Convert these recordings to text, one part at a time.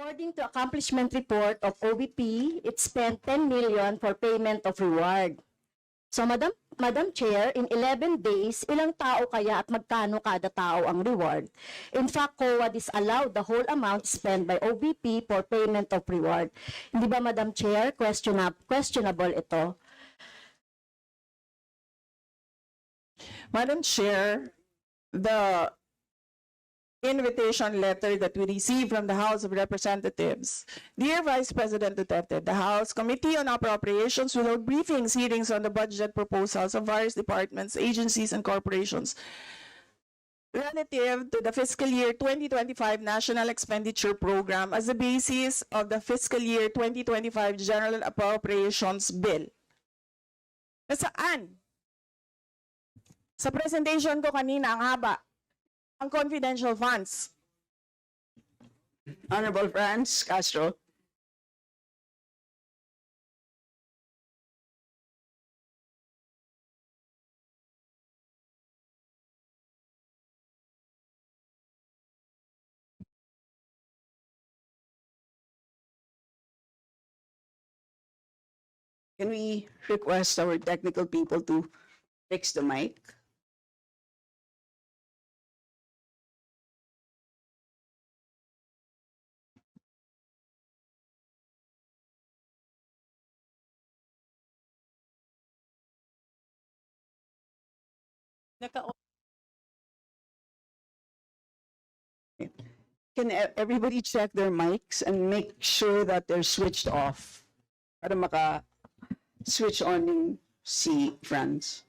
According to accomplishment report of OBP, it spent 10 million for payment of reward. So Madam Madam Chair, in 11 days, ilang tao kaya at magkano kada tao ang reward? In fact, COA disallowed the whole amount spent by OBP for payment of reward. Hindi ba Madam Chair, questionable, questionable ito? Madam Chair, the invitation letter that we received from the House of Representatives. Dear Vice President Duterte, the House Committee on Appropriations will hold briefings, hearings on the budget proposals of various departments, agencies, and corporations relative to the fiscal year 2025 National Expenditure Program as the basis of the fiscal year 2025 General Appropriations Bill. Nasaan? Sa presentation ko kanina, ang haba. Ang confidential funds. Honorable Franz Castro. Can we request our technical people to fix the mic? Naka- Can e- everybody check their mics and make sure that they're switched off? Para maka switch on yung si Franz.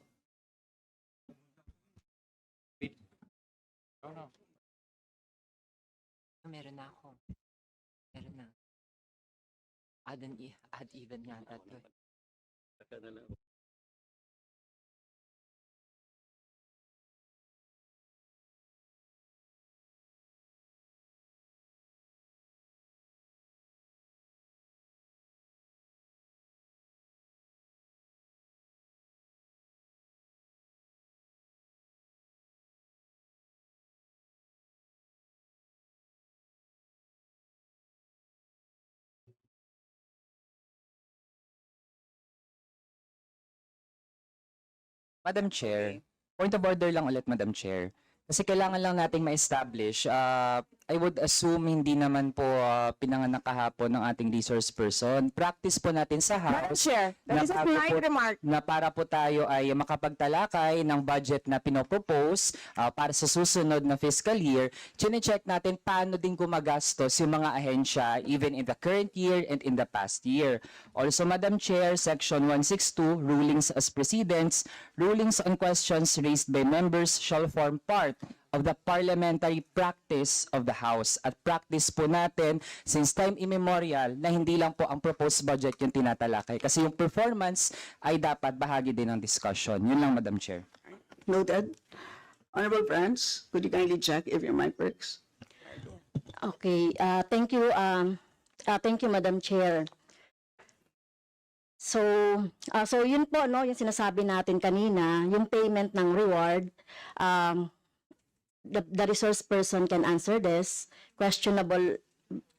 Meron na ako. Meron na. Add, and e- add even yata to. Madam Chair, point of order lang ulit, Madam Chair. Kasi kailangan lang nating ma-establish, uh, I would assume hindi naman po uh, pinanganak kahapon ng ating resource person. Practice po natin sa Madam House Chair, that is a remark. na para po tayo ay makapagtalakay ng budget na pinopropose uh, para sa susunod na fiscal year, chine-check natin paano din gumagastos yung mga ahensya even in the current year and in the past year. Also, Madam Chair, Section 162, Rulings as Precedents, rulings on questions raised by members shall form part of the parliamentary practice of the House. At practice po natin since time immemorial na hindi lang po ang proposed budget yung tinatalakay. Kasi yung performance ay dapat bahagi din ng discussion. Yun lang, Madam Chair. Noted. Honorable Franz, could you kindly check if your mic works? Okay, uh, thank you, um, uh, thank you, Madam Chair. So, uh, so yun po, no, yung sinasabi natin kanina, yung payment ng reward, um, the, the resource person can answer this. Questionable,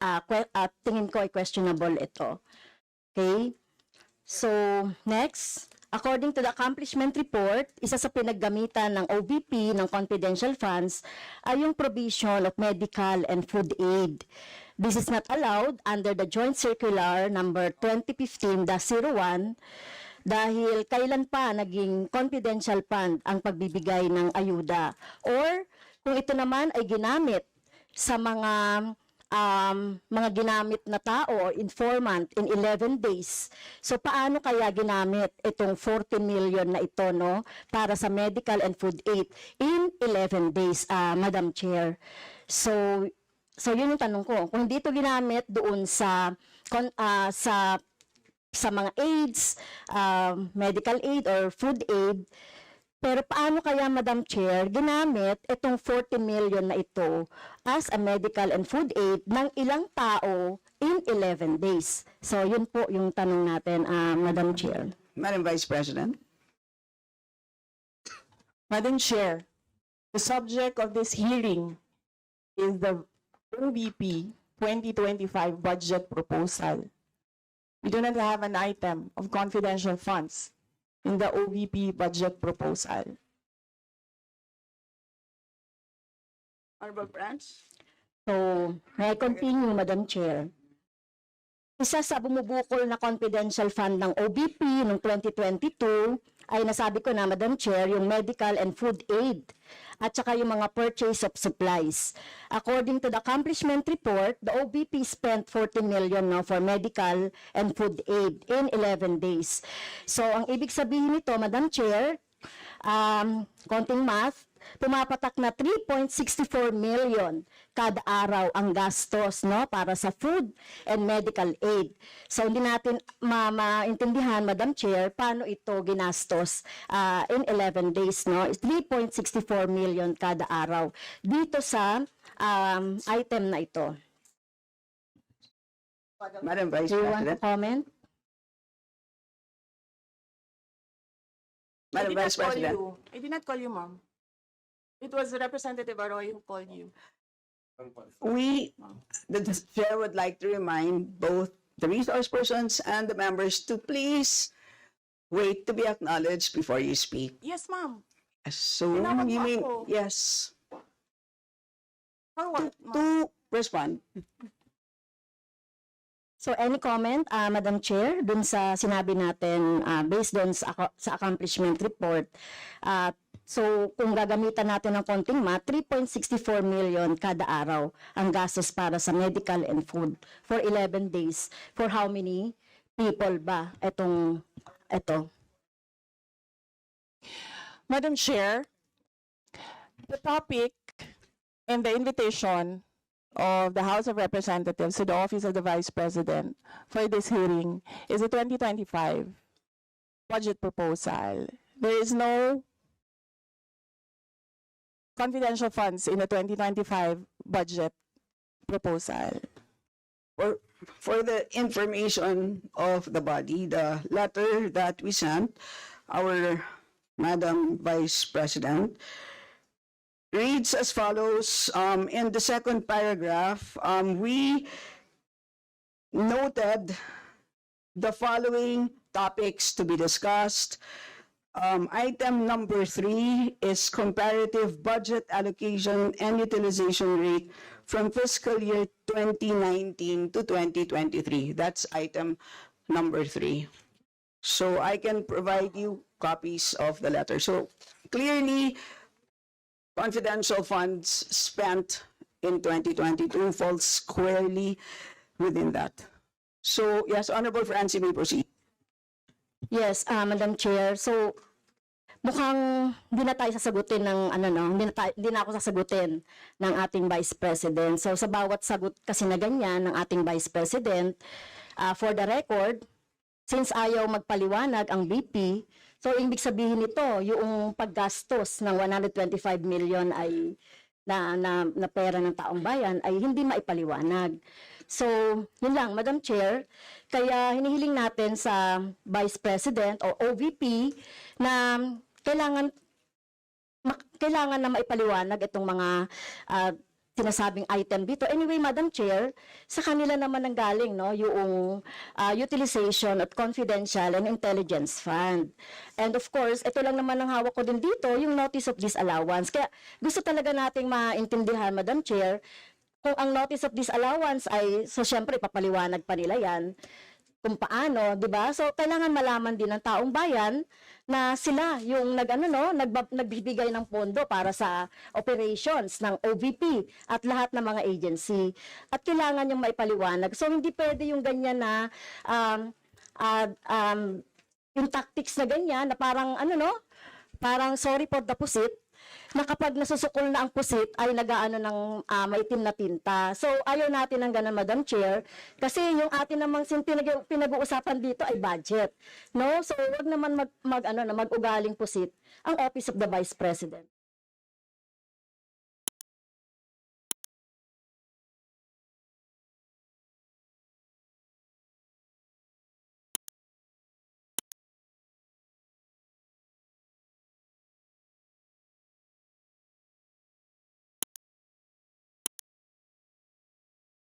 uh, que- uh, tingin ko ay questionable ito. Okay? So, next, according to the accomplishment report, isa sa pinaggamitan ng OVP ng confidential funds ay yung provision of medical and food aid. This is not allowed under the Joint Circular number 2015-01 dahil kailan pa naging confidential fund ang pagbibigay ng ayuda or kung ito naman ay ginamit sa mga um, mga ginamit na tao or informant in 11 days. So paano kaya ginamit itong 14 million na ito no para sa medical and food aid in 11 days, ah, Madam Chair. So so yun yung tanong ko. Kung hindi ito ginamit doon sa ah, sa sa mga aids, um, medical aid or food aid, pero paano kaya, Madam Chair, ginamit itong 40 million na ito as a medical and food aid ng ilang tao in 11 days? So, yun po yung tanong natin, ah, Madam Chair. Madam Vice President. Madam Chair, the subject of this hearing is the OVP 2025 budget proposal. We do not have an item of confidential funds in the OVP budget proposal. Honorable Branch? So, may I continue, Madam Chair. Isa sa bumubukol na confidential fund ng OBP noong 2022 ay nasabi ko na, Madam Chair, yung medical and food aid at saka yung mga purchase of supplies. According to the accomplishment report, the OBP spent 40 million no, for medical and food aid in 11 days. So, ang ibig sabihin nito, Madam Chair, um, konting math, pumapatak na 3.64 million kada araw ang gastos no para sa food and medical aid. So hindi natin ma maintindihan Madam Chair paano ito ginastos ah, in 11 days no. 3.64 million kada araw dito sa um, item na ito. Madam Vice Do you want to President? comment? I Madam did not call President? you. I did not call you, ma'am. It was a Representative Arroyo who called you. We, the the chair would like to remind both the resource persons and the members to please wait to be acknowledged before you speak. Yes, ma'am. So, Tinawag you mo mean, ako. yes, For what, ma'am? to respond. So any comment, ah, Madam Chair, dun sa sinabi natin ah, based dun sa, sa accomplishment report. Ah, so kung gagamitan natin ng konting math, 3.64 million kada araw ang gastos para sa medical and food for 11 days. For how many people ba itong ito? Madam Chair, the topic and the invitation of the House of Representatives to the Office of the Vice President for this hearing is the 2025 budget proposal. There is no confidential funds in the 2025 budget proposal. For, for the information of the body, the letter that we sent, our Madam Vice President, reads as follows. Um, in the second paragraph, um, we noted the following topics to be discussed. Um, item number three is comparative budget allocation and utilization rate from fiscal year 2019 to 2023. That's item number three. So I can provide you copies of the letter. So clearly, confidential funds spent in 2022 falls squarely within that. So yes, Honorable Francie may proceed. Yes, ah, Madam Chair. So, mukhang hindi na tayo sasagutin ng ano no, hindi na, tayo, hindi na ako sasagutin ng ating Vice President. So, sa bawat sagot kasi na ganyan ng ating Vice President, ah, for the record, since ayaw magpaliwanag ang VP, so ibig sabihin nito, yung paggastos ng 125 million ay na, na, na pera ng taong bayan ay hindi maipaliwanag. So, yun lang, Madam Chair. Kaya hinihiling natin sa Vice President o OVP na kailangan kailangan na maipaliwanag itong mga ah, sinasabing item dito. Anyway, Madam Chair, sa kanila naman ang galing no, yung ah, utilization at confidential and intelligence fund. And of course, ito lang naman ang hawak ko din dito, yung notice of disallowance. Kaya gusto talaga nating maintindihan, Madam Chair, kung ang notice of disallowance ay, so syempre, papaliwanag pa nila yan, kung paano, 'di ba? So kailangan malaman din ng taong bayan na sila yung nag ano no, nagbab- nagbibigay ng pondo para sa operations ng OVP at lahat ng mga agency. At kailangan yung maipaliwanag. So hindi pwede yung ganyan na um, ah, um, yung tactics na ganyan na parang ano no, parang sorry for the pusit na kapag nasusukol na ang pusit ay nagaano ng ah, maitim na tinta. So ayaw natin ng ganun, Madam Chair, kasi yung atin namang pinag- pinag-uusapan dito ay budget. No? So wag naman mag, mag ano na mag-ugaling pusit ang Office of the Vice President.